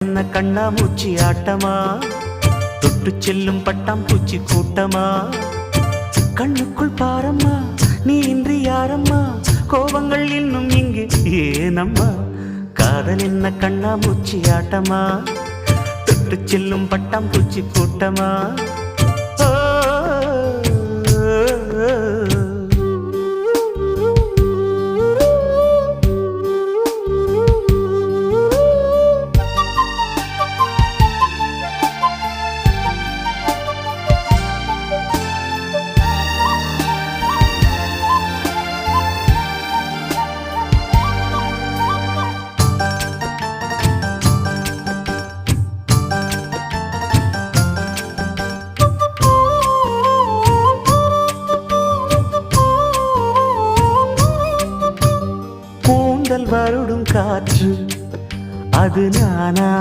என்ன கண்ணா மூச்சி ஆட்டமா? தொட்டு செல்லும் பட்டாம்பூச்சி கூட்டமா? கண்ணுக்குள் பாரம்மா நீ இன்றி யாரம்மா? கோபங்கள் இன்னும் இங்கு ஏனம்மா? காதல் என்ன கண்ணா மூச்சி ஆட்டமா? தொட்டு செல்லும் பட்டாம்பூச்சி கூட்டமா? முதல் வருடும் காற்று. அது நானாய்